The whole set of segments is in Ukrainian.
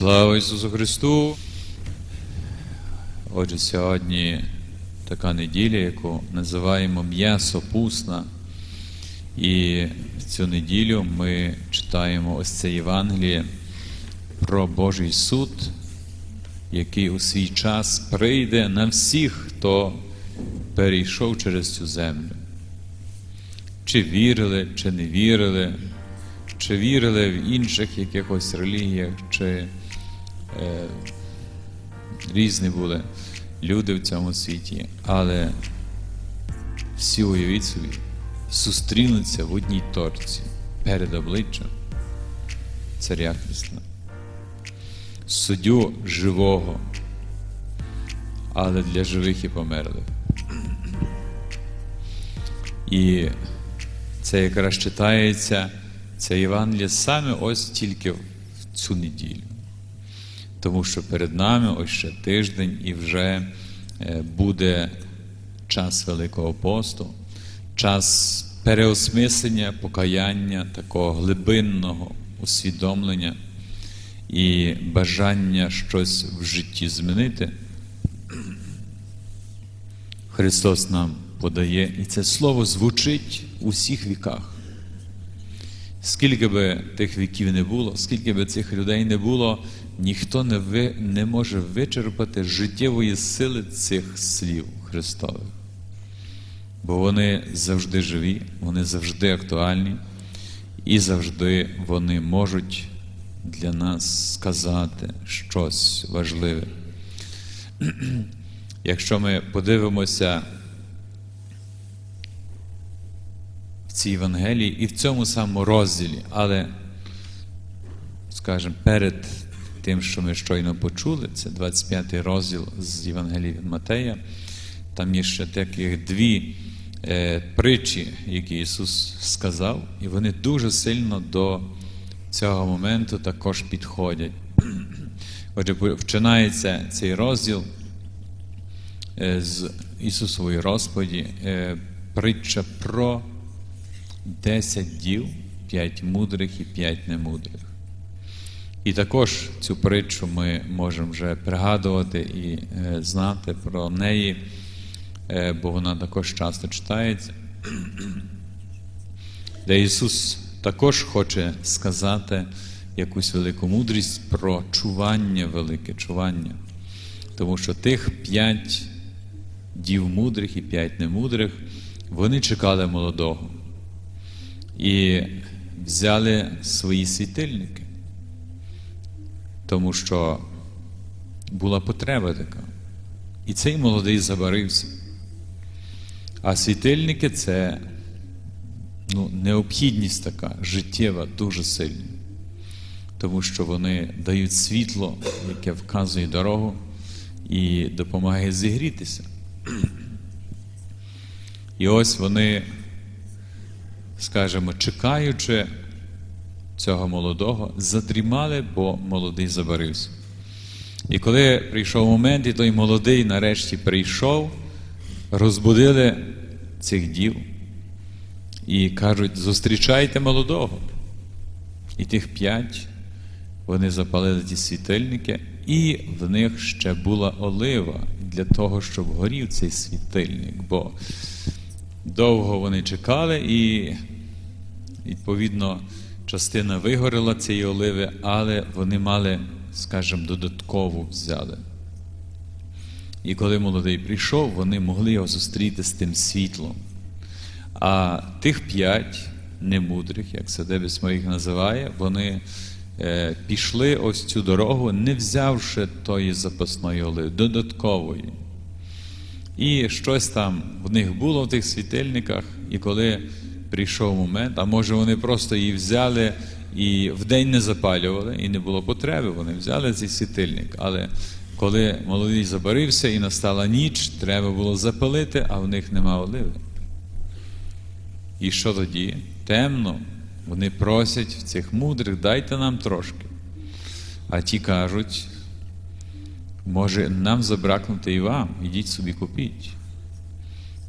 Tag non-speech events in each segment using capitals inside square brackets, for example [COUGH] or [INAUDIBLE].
Слава Ісусу Христу! Отже, сьогодні така неділя, яку називаємо м'ясо пусна. І в цю неділю ми читаємо ось це Євангеліє про Божий суд, який у свій час прийде на всіх, хто перейшов через цю землю. Чи вірили, чи не вірили, чи вірили в інших якихось релігіях, чи різні були люди в цьому світі, але всі уявіть собі, зустрінуться в одній торці перед обличчям Царя Христа. Суддю живого, але для живих і померлих. І це якраз читається, це Євангеліє саме ось тільки в цю неділю. Тому що перед нами ось ще тиждень і вже е, буде час Великого посту, час переосмислення, покаяння, такого глибинного усвідомлення і бажання щось в житті змінити. Христос нам подає, і це слово звучить у всіх віках. Скільки би тих віків не було, скільки би цих людей не було, ніхто не, ви, не може вичерпати життєвої сили цих слів Христових. Бо вони завжди живі, вони завжди актуальні, і завжди вони можуть для нас сказати щось важливе. [CLEARS THROAT] Якщо ми подивимося в цій Євангелії і в цьому самому розділі, але, скажімо, перед тим, що ми щойно почули, це 25 розділ з Євангелії від Матея, там є ще таких дві е, притчі, які Ісус сказав, і вони дуже сильно до цього моменту також підходять. [CLEARS THROAT] Отже, починається цей розділ е, з Ісусової розповіді, е, притча про 10 дів, 5 мудрих і 5 немудрих. І також цю притчу ми можемо вже пригадувати і е, знати про неї, е, бо вона також часто читається, [CLEARS THROAT] де Ісус також хоче сказати якусь велику мудрість про чування, велике чування. Тому що тих п'ять дів мудрих і п'ять немудрих, вони чекали молодого. І взяли свої світильники, тому що була потреба така. І цей молодий забарився. А світильники це ну, необхідність така, життєва, дуже сильна. Тому що вони дають світло, яке вказує дорогу і допомагає зігрітися. І ось вони, скажімо, чекаючи цього молодого, задрімали, бо молодий забарився. І коли прийшов момент, і той молодий нарешті прийшов, розбудили цих дів і кажуть: зустрічайте молодого. І тих п'ять вони запалили ті світильники, і в них ще була олива для того, щоб горів цей світильник. Бо довго вони чекали, і, відповідно, частина вигорела цієї оливи, але вони мали, скажімо, додаткову взяли. І коли молодий прийшов, вони могли його зустріти з тим світлом. А тих п'ять немудрих, як Садебіс їх називає, вони е, пішли ось цю дорогу, не взявши тої запасної оливи, додаткової. І щось там в них було в тих світильниках, і коли прийшов момент, а може вони просто її взяли і вдень не запалювали, і не було потреби, вони взяли цей світильник. Але коли молодий забарився і настала ніч, треба було запалити, а в них нема оливи. І що тоді? Темно. Вони просять в цих мудрих, дайте нам трошки. А ті кажуть, може нам забракнути і вам, ідіть собі купіть.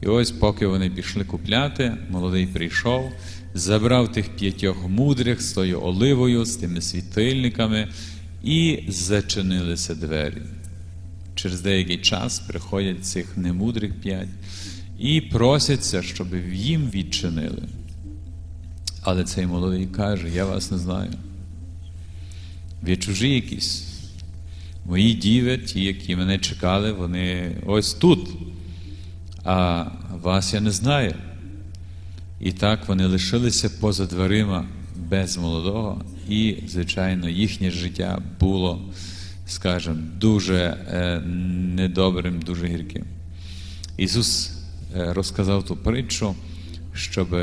І ось, поки вони пішли купляти, молодий прийшов, забрав тих п'ятьох мудрих з тою оливою, з тими світильниками, і зачинилися двері. Через деякий час приходять цих немудрих п'ять і просяться, щоб їм відчинили. Але цей молодий каже: Я вас не знаю. Ви чужі якісь. Мої діви, ті, які мене чекали, вони ось тут. А вас я не знаю. І так вони лишилися поза дверима без молодого, і, звичайно, їхнє життя було, скажімо, дуже е, недобрим, дуже гірким. Ісус е, розказав ту притчу, щоб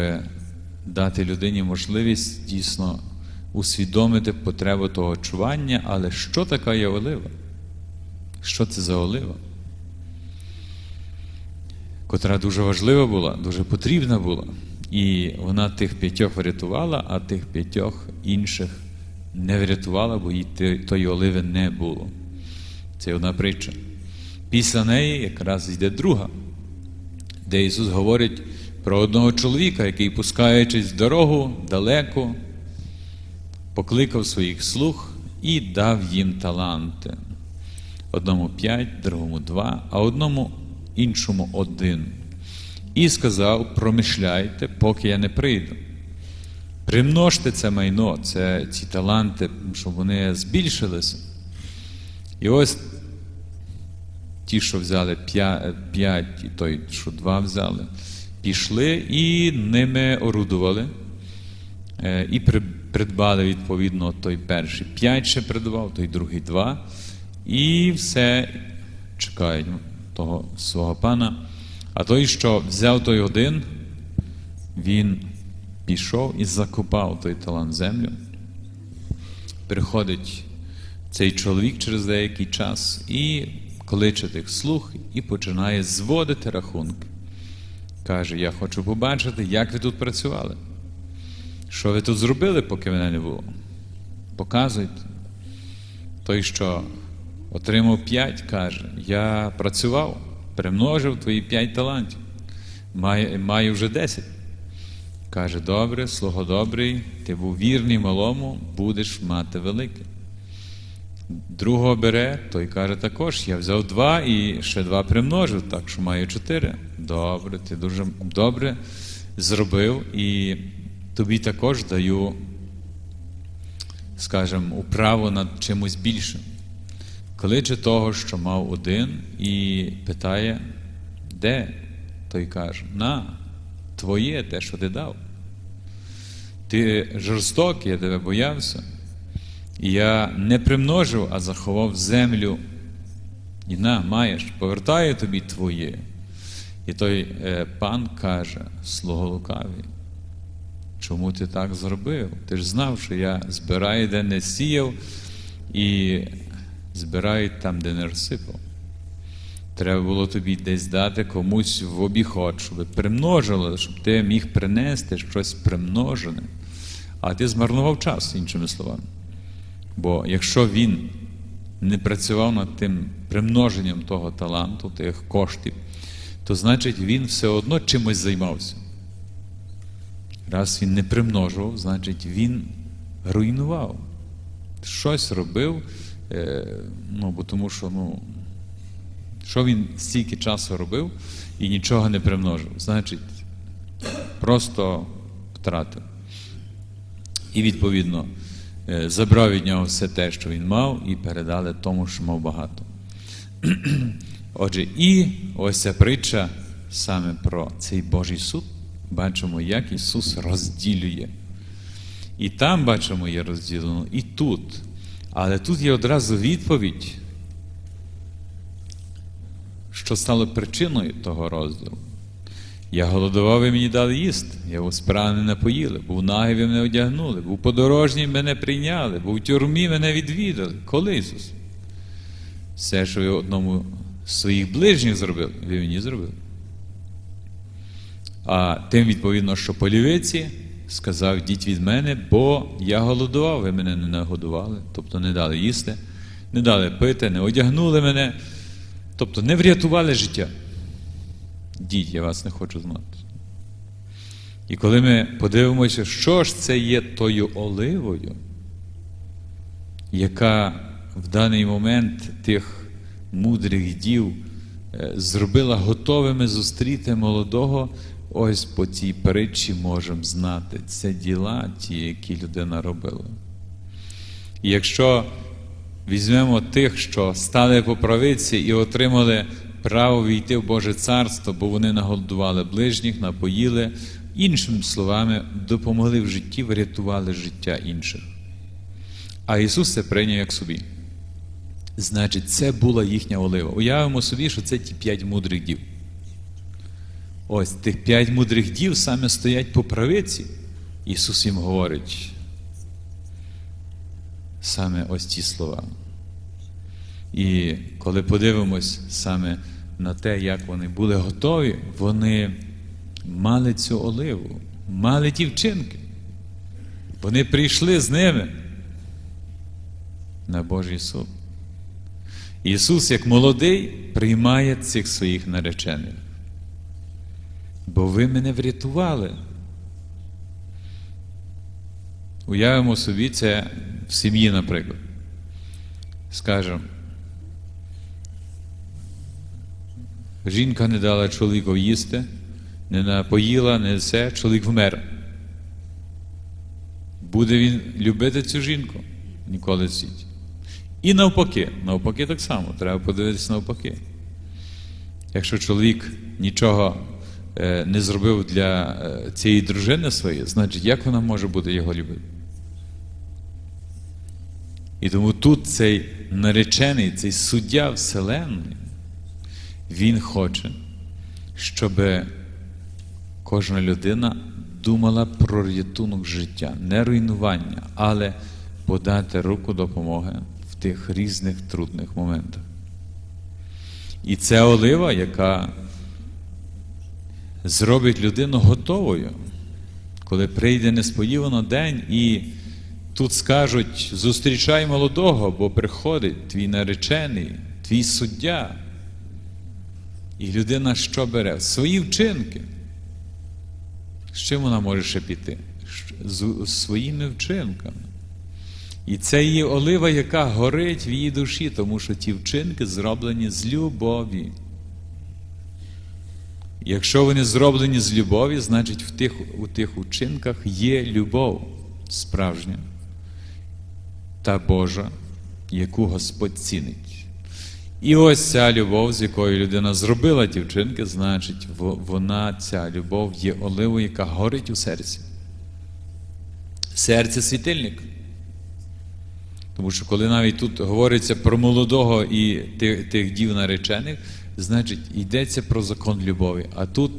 дати людині можливість дійсно усвідомити потребу того чування, але що така є олива? Що це за олива? Котра дуже важлива була, дуже потрібна була. І вона тих п'ятьох врятувала, а тих п'ятьох інших не врятувала, бо їй тої оливи не було. Це одна притча. Після неї якраз йде друга, де Ісус говорить про одного чоловіка, який, пускаючись в дорогу далеко, покликав своїх слуг і дав їм таланти. Одному п'ять, другому два, а одному іншому один. І сказав: промишляйте, поки я не прийду. Примножте це майно, це, ці таланти, щоб вони збільшилися. І ось ті, що взяли п'я- п'ять, і той, що два взяли, пішли і ними орудували. Е, І придбали відповідно той перший п'ять ще придбав, той другий два. І все чекають того свого пана. А той, що взяв той один, він пішов і закопав той талант землю. Приходить цей чоловік через деякий час і кличе тих слуг і починає зводити рахунки. Каже: Я хочу побачити, як ви тут працювали. Що ви тут зробили, поки мене не було? Показуйте. Той, що отримав п'ять, каже: Я працював, примножив твої п'ять талантів. Маю, маю вже десять. Каже, добре, слуго добрий, ти був вірний малому, будеш мати велике. Другого бере, той каже також, я взяв два і ще два примножив, так що маю чотири. Добре, ти дуже добре зробив і тобі також даю, скажімо, управу над чимось більшим. Кличе того, що мав один, і питає, де? Той каже, на, твоє те, що ти дав. Ти жорстокий, я тебе боявся. І я не примножив, а заховав землю. І на, маєш, повертаю тобі твоє. І той е, пан каже, слуго лукавий, чому ти так зробив? Ти ж знав, що я збираю, де не сіяв, і збираю там, де не розсипав. Треба було тобі десь дати комусь в обіход, щоб примножило, щоб ти міг принести щось примножене. А ти змарнував час, іншими словами. Бо якщо він не працював над тим примноженням того таланту, тих коштів, то значить він все одно чимось займався. Раз він не примножував, значить він руйнував. Щось робив, ну, бо тому що, ну, що він стільки часу робив і нічого не примножив, значить, просто втратив. І відповідно е, забрав від нього все те, що він мав, і передали тому, що мав багато. [CLEARS THROAT] Отже, і ось ця притча саме про цей Божий суд. Бачимо, як Ісус розділює. І там бачимо, є розділено, і тут. Але тут є одразу відповідь, що стало причиною того розділу. Я голодував, ви мені дали їсти, я був справний напоїли, був нагий, ви мене одягнули, був подорожній, мене прийняли, був в тюрмі, мене відвідали. Коли Ісус? Все, що ви одному з своїх ближніх зробили, ви мені зробили. А тим, відповідно, що по лівиці сказав, йдіть від мене, бо я голодував, ви мене не нагодували, тобто не дали їсти, не дали пити, не одягнули мене, тобто не врятували життя. Діть, я вас не хочу знати. І коли ми подивимося, що ж це є тою оливою, яка в даний момент тих мудрих дів е, зробила готовими зустріти молодого, ось по цій притчі можемо знати. Це діла ті, які людина робила. І якщо візьмемо тих, що стали по правиці і отримали право війти в Боже царство, бо вони нагодували ближніх, напоїли, іншими словами, допомогли в житті, врятували життя інших. А Ісус це прийняв як собі. Значить, це була їхня олива. Уявимо собі, що це ті п'ять мудрих дів. Ось тих п'ять мудрих дів саме стоять по правиці. Ісус їм говорить саме ось ці слова. І коли подивимось саме на те, як вони були готові, вони мали цю оливу, мали ті вчинки. Вони прийшли з ними на Божий суд. Ісус, як молодий, приймає цих своїх наречених. Бо ви мене врятували. Уявимо собі це в сім'ї, наприклад. Скажемо, жінка не дала чоловіку їсти, не напоїла, не все, чоловік вмер. Буде він любити цю жінку? Ніколи в. І навпаки, навпаки, так само, треба подивитися навпаки. Якщо чоловік нічого не зробив для е, цієї дружини своєї, значить, як вона може бути його любити? І тому тут цей наречений, цей суддя Вселенної, він хоче, щоб кожна людина думала про рятунок життя, не руйнування, але подати руку допомоги в тих різних трудних моментах. І це олива, яка зробить людину готовою, коли прийде несподівано день і тут скажуть: зустрічай молодого, бо приходить твій наречений, твій суддя. І людина що бере? Свої вчинки. З чим вона може ще піти? З своїми вчинками. І це її олива, яка горить в її душі, тому що ті вчинки зроблені з любові. Якщо вони зроблені з любові, значить в тих, у тих учинках є любов справжня та Божа, яку Господь цінить. І ось ця любов, з якою людина зробила ті вчинки, значить, вона, ця любов є оливою, яка горить у серці. Серце світильник. Тому що коли навіть тут говориться про молодого і тих, тих дів наречених, значить йдеться про закон любові. А тут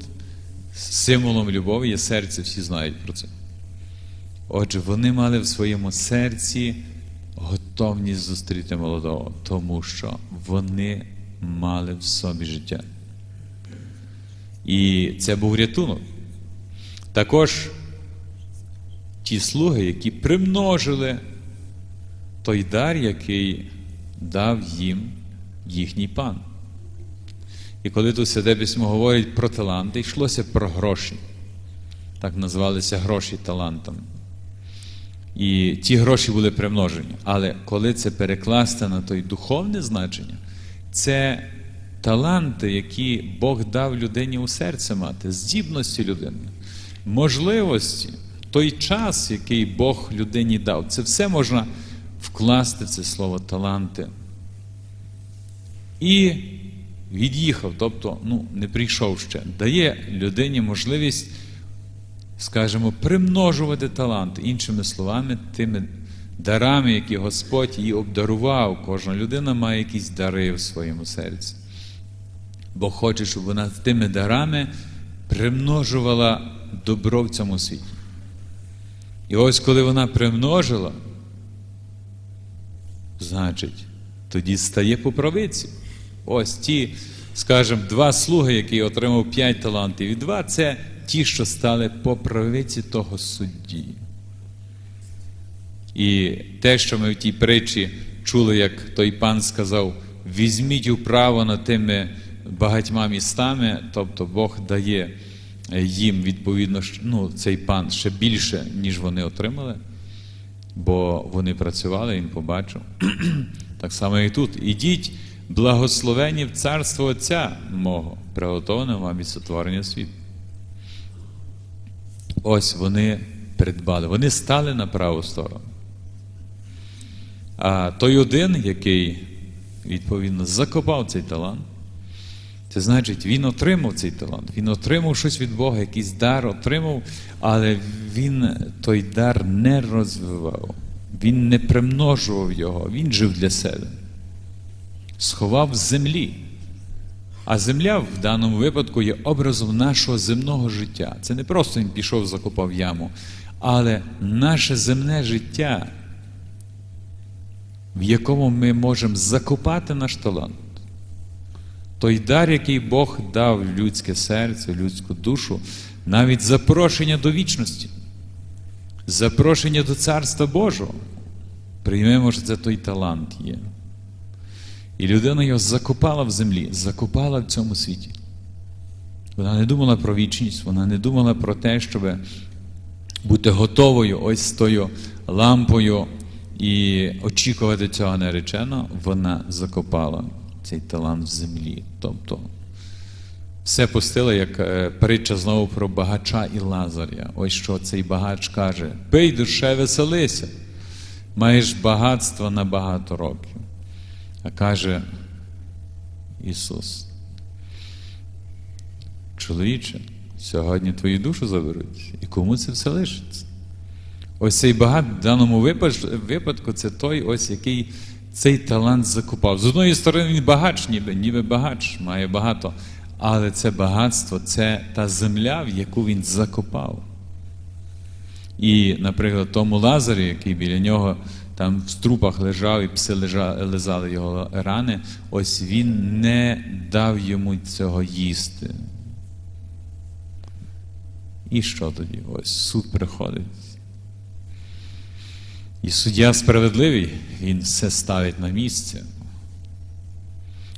символом любові є серце, всі знають про це. Отже, вони мали в своєму серці готовність зустріти молодого, тому що вони мали в собі життя. І це був рятунок. Також ті слуги, які примножили той дар, який дав їм їхній пан. І коли тут Святе Письмо говорить про таланти, йшлося про гроші. Так називалися гроші талантами. І ті гроші були примножені. Але коли це перекласти на той духовне значення, це таланти, які Бог дав людині у серце мати, здібності людини, можливості, той час, який Бог людині дав, це все можна вкласти це слово таланти. І від'їхав, тобто ну, не прийшов ще, дає людині можливість скажімо, примножувати талант, іншими словами, тими дарами, які Господь їй обдарував. Кожна людина має якісь дари в своєму серці. Бо хоче, щоб вона тими дарами примножувала добро в цьому світі. І ось коли вона примножила, значить, тоді стає по правиці. Ось ті, скажімо, два слуги, які отримав п'ять талантів, і два це ті, що стали по правиці того судді. І те, що ми в тій притчі чули, як той пан сказав: візьміть управо над тими багатьма містами, тобто Бог дає їм відповідно ну, цей пан ще більше, ніж вони отримали, бо вони працювали, він побачив. [CLEARS THROAT] Так само і тут. Ідіть, благословені в царство Отця мого, приготоване вам від сотворення світу. Ось вони придбали, вони стали на праву сторону. А той один, який відповідно закопав цей талант, це значить, він отримав цей талант, він отримав щось від Бога, якийсь дар отримав, але він той дар не розвивав, він не примножував його, він жив для себе, сховав в землі. А земля в даному випадку є образом нашого земного життя. Це не просто він пішов, закопав яму, але наше земне життя, в якому ми можемо закопати наш талант. Той дар, який Бог дав людське серце, людську душу, навіть запрошення до вічності, запрошення до Царства Божого. Приймемо, що це той талант є. І людина його закопала в землі, закопала в цьому світі. Вона не думала про вічність, вона не думала про те, щоб бути готовою ось з тою лампою і очікувати цього нареченого, вона закопала цей талант в землі. Тобто все пустила, як е, притча знову про багача і Лазаря. Ось що цей багач каже: Пий душе, веселися, маєш багатство на багато років. А каже Ісус, чоловіче, сьогодні твою душу заберуть. І кому це все лишиться? Ось цей багат в даному випадку це той, ось який цей талант закупав. З одної сторони, він багач, ніби, ніби багач, має багато. Але це багатство це та земля, в яку він закопав. І, наприклад, тому Лазарі, який біля нього там в струпах лежав і пси лизали його рани, ось він не дав йому цього їсти. І що тоді? Ось суд приходить. І суддя справедливий, він все ставить на місце,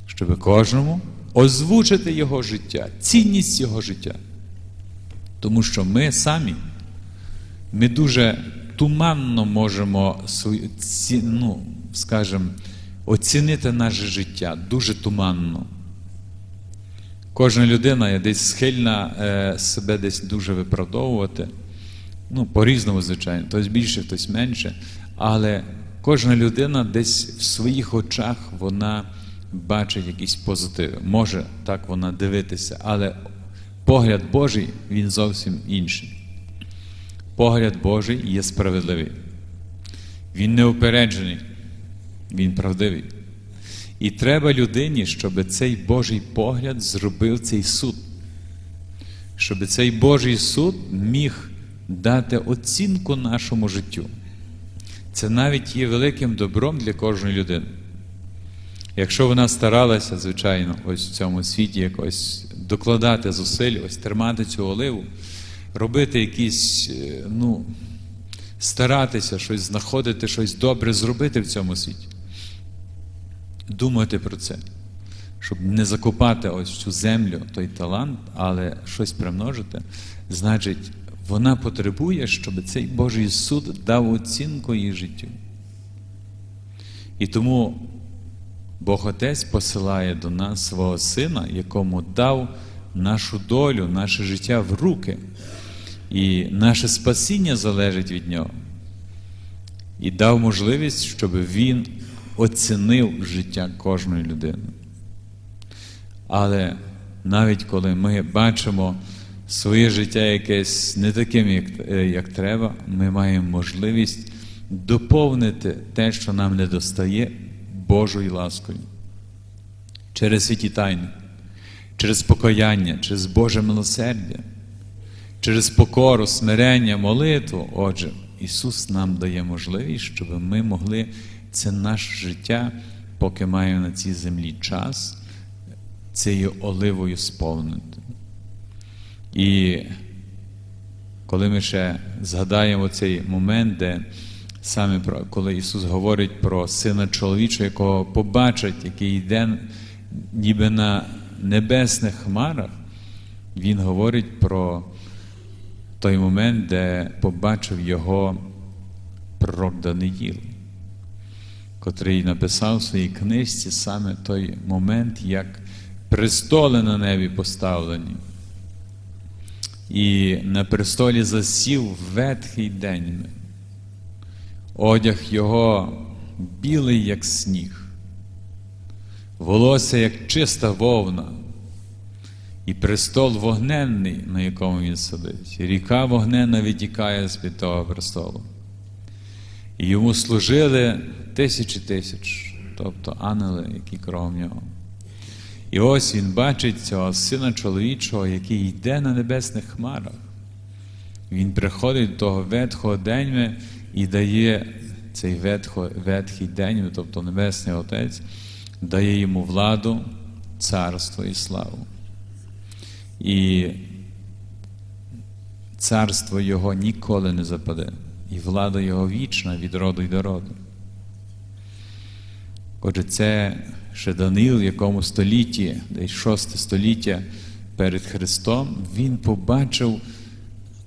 щоб кожному озвучити його життя, цінність його життя. Тому що ми самі, ми дуже туманно можемо свою, ці, ну, скажімо, оцінити наше життя, дуже туманно. Кожна людина є десь схильна е, себе десь дуже виправдовувати. Ну, по-різному, звичайно, хтось більше, хтось менше. Але кожна людина десь в своїх очах вона бачить якісь позитиви. Може так вона дивитися, але погляд Божий він зовсім інший. Погляд Божий є справедливий. Він не упереджений, він правдивий. І треба людині, щоб цей Божий погляд зробив цей суд. Щоб цей Божий суд міг дати оцінку нашому життю. Це навіть є великим добром для кожної людини. Якщо вона старалася, звичайно, ось в цьому світі якось докладати зусиль, ось тримати цю оливу, робити якісь, е, ну, старатися щось знаходити, щось добре зробити в цьому світі. Думати про це, щоб не закопати ось цю землю, той талант, але щось примножити, значить, вона потребує, щоб цей Божий суд дав оцінку її життю. І тому Бог Отець посилає до нас свого Сина, якому дав нашу долю, наше життя в руки. І наше спасіння залежить від Нього. І дав можливість, щоб Він оцінив життя кожної людини. Але навіть коли ми бачимо своє життя якесь не таким, як, е, як треба, ми маємо можливість доповнити те, що нам не достає Божою ласкою. Через святі тайни, через покаяння, через Боже милосердя, через покору, смирення, молитву. Отже, Ісус нам дає можливість, щоб ми могли це наше життя, поки маємо на цій землі час, цією оливою сповнити. І коли ми ще згадаємо цей момент, де саме про коли Ісус говорить про Сина чоловічого, якого побачить, який йде ніби на небесних хмарах, Він говорить про той момент, де побачив його пророк Даниїл. котрий написав в своїй книжці саме той момент, як престоли на небі поставлені. І на престолі засів ветхий день. Одяг його білий, як сніг, волосся, як чиста вовна, і престол вогненний, на якому він сидить. Ріка вогненна витікає з під того престолу. І йому служили тисячі тисяч, тобто ангели, які кров нього. І ось він бачить цього сина чоловічого, який йде на небесних хмарах. Він приходить до того ветхого деньми і дає цей ветхо, ветхий день, тобто Небесний Отець, дає йому владу, царство і славу. І царство його ніколи не западе, і влада його вічна від роду й до роду. Отже, це ще Даниїл, в якому столітті, десь шосте століття перед Христом, він побачив,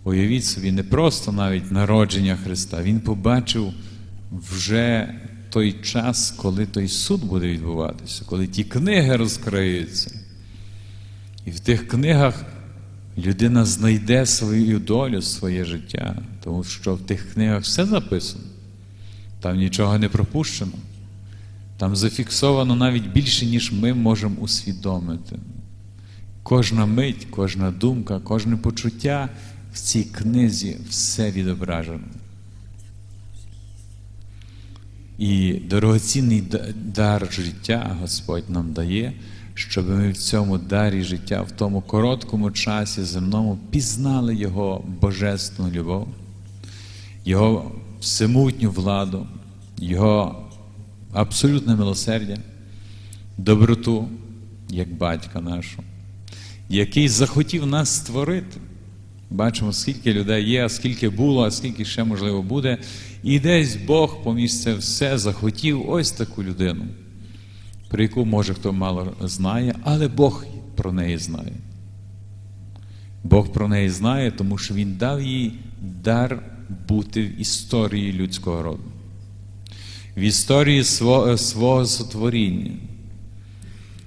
уявіть собі, не просто навіть народження Христа, він побачив вже той час, коли той суд буде відбуватися, коли ті книги розкриються. І в тих книгах людина знайде свою долю, своє життя, тому що в тих книгах все записано, там нічого не пропущено. Там зафіксовано навіть більше, ніж ми можемо усвідомити. Кожна мить, кожна думка, кожне почуття в цій книзі все відображено. І дорогоцінний дар життя Господь нам дає, щоб ми в цьому дарі життя, в тому короткому часі земному пізнали Його божественну любов, Його всемутню владу, Його абсолютне милосердя, доброту, як батька нашого, який захотів нас створити. Бачимо, скільки людей є, а скільки було, а скільки ще можливо буде. І десь Бог поміж це все захотів ось таку людину, про яку може хто мало знає, але Бог про неї знає. Бог про неї знає, тому що Він дав їй дар бути в історії людського роду в історії свого, свого сотворіння.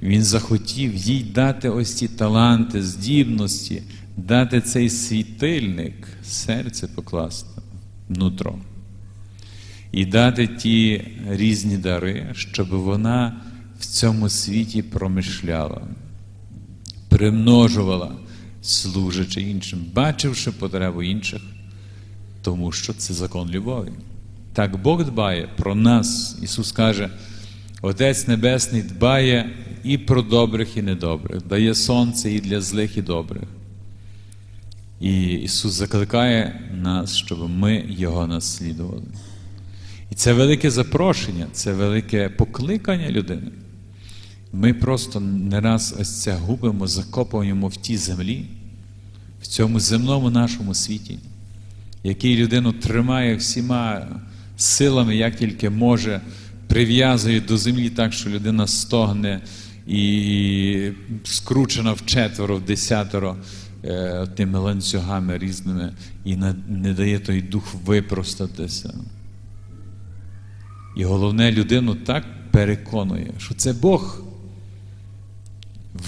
Він захотів їй дати ось ці таланти, здібності, дати цей світильник, серце покласти нутро. І дати ті різні дари, щоб вона в цьому світі промишляла, примножувала, служачи іншим, бачивши потребу інших, тому що це закон любові. Так Бог дбає про нас. Ісус каже, Отець Небесний дбає і про добрих, і недобрих, дає сонце і для злих, і добрих. І Ісус закликає нас, щоб ми Його наслідували. І це велике запрошення, це велике покликання людини. Ми просто не раз ось це губимо, закопуємо в тій землі, в цьому земному нашому світі, який людину тримає всіма силами, як тільки може, прив'язує до землі так, що людина стогне і скручена в четверо, в десятеро е, тими ланцюгами різними, і не дає той дух випростатися. І головне, людину так переконує, що це Бог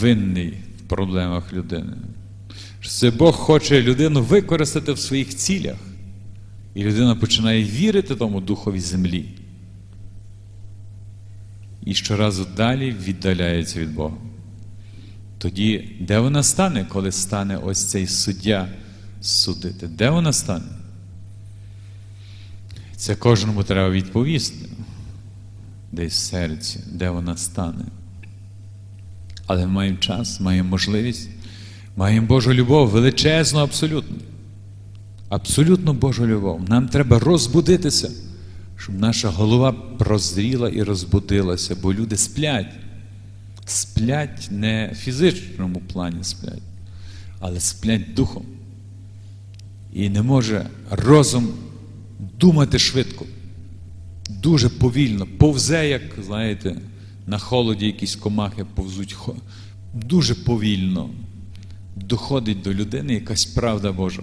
винний в проблемах людини. Це Бог хоче людину використати в своїх цілях. І людина починає вірити тому духові землі. І щоразу далі віддаляється від Бога. Тоді, де вона стане, коли стане ось цей суддя судити? Де вона стане? Це кожному треба відповісти, десь в серці, де вона стане. Але маємо час, маємо можливість, маємо Божу любов, величезну, абсолютно абсолютно Божу любов. Нам треба розбудитися, щоб наша голова прозріла і розбудилася, бо люди сплять. Сплять не в фізичному плані сплять, але сплять духом. І не може розум думати швидко, дуже повільно, повзе, як, знаєте, на холоді якісь комахи повзуть, дуже повільно доходить до людини якась правда Божа.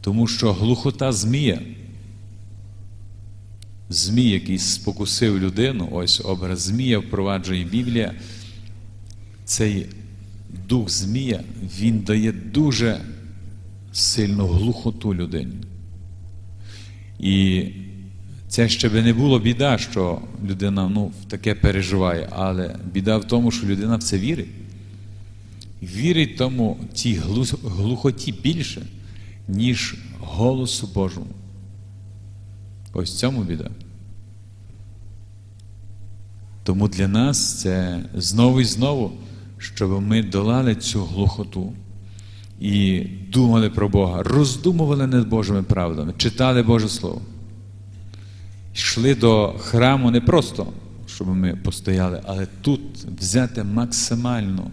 Тому що глухота змія Змій, який спокусив людину, ось образ Змія впроваджує Біблія. Цей дух Змія, він дає дуже сильну глухоту людині. І це ще би не було біда, що людина ну, таке переживає, але біда в тому, що людина в це вірить. Вірить тому глу- глухоті більше, ніж голосу Божому. Ось в цьому біда. Тому для нас це знову і знову, щоб ми долали цю глухоту і думали про Бога, роздумували над Божими правдами, читали Боже Слово. Йшли до храму не просто, щоб ми постояли, але тут взяти максимально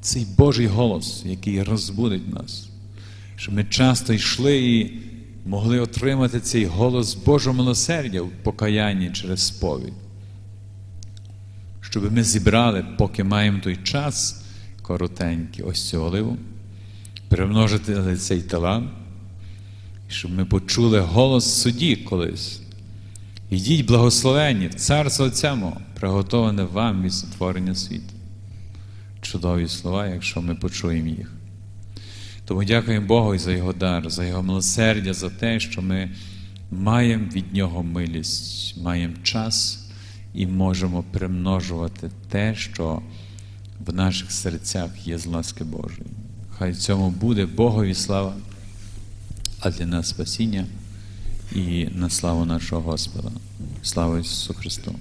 цей Божий голос, який розбудить нас. Щоб ми часто йшли і могли отримати цей голос Божого милосердя в покаянні через сповідь. Щоб ми зібрали, поки маємо той час коротенький, ось цю оливу, примножити цей талант, щоб ми почули голос судді колись. Ідіть благословенні в царство Отцямо, приготоване вам від сотворення світу. Чудові слова, якщо ми почуємо їх. Тому дякуємо Богу за Його дар, за Його милосердя, за те, що ми маємо від Нього милість, маємо час і можемо примножувати те, що в наших серцях є з ласки Божої. Хай цьому буде Богові слава, а для нас спасіння і на славу нашого Господа. Слава Ісусу Христу!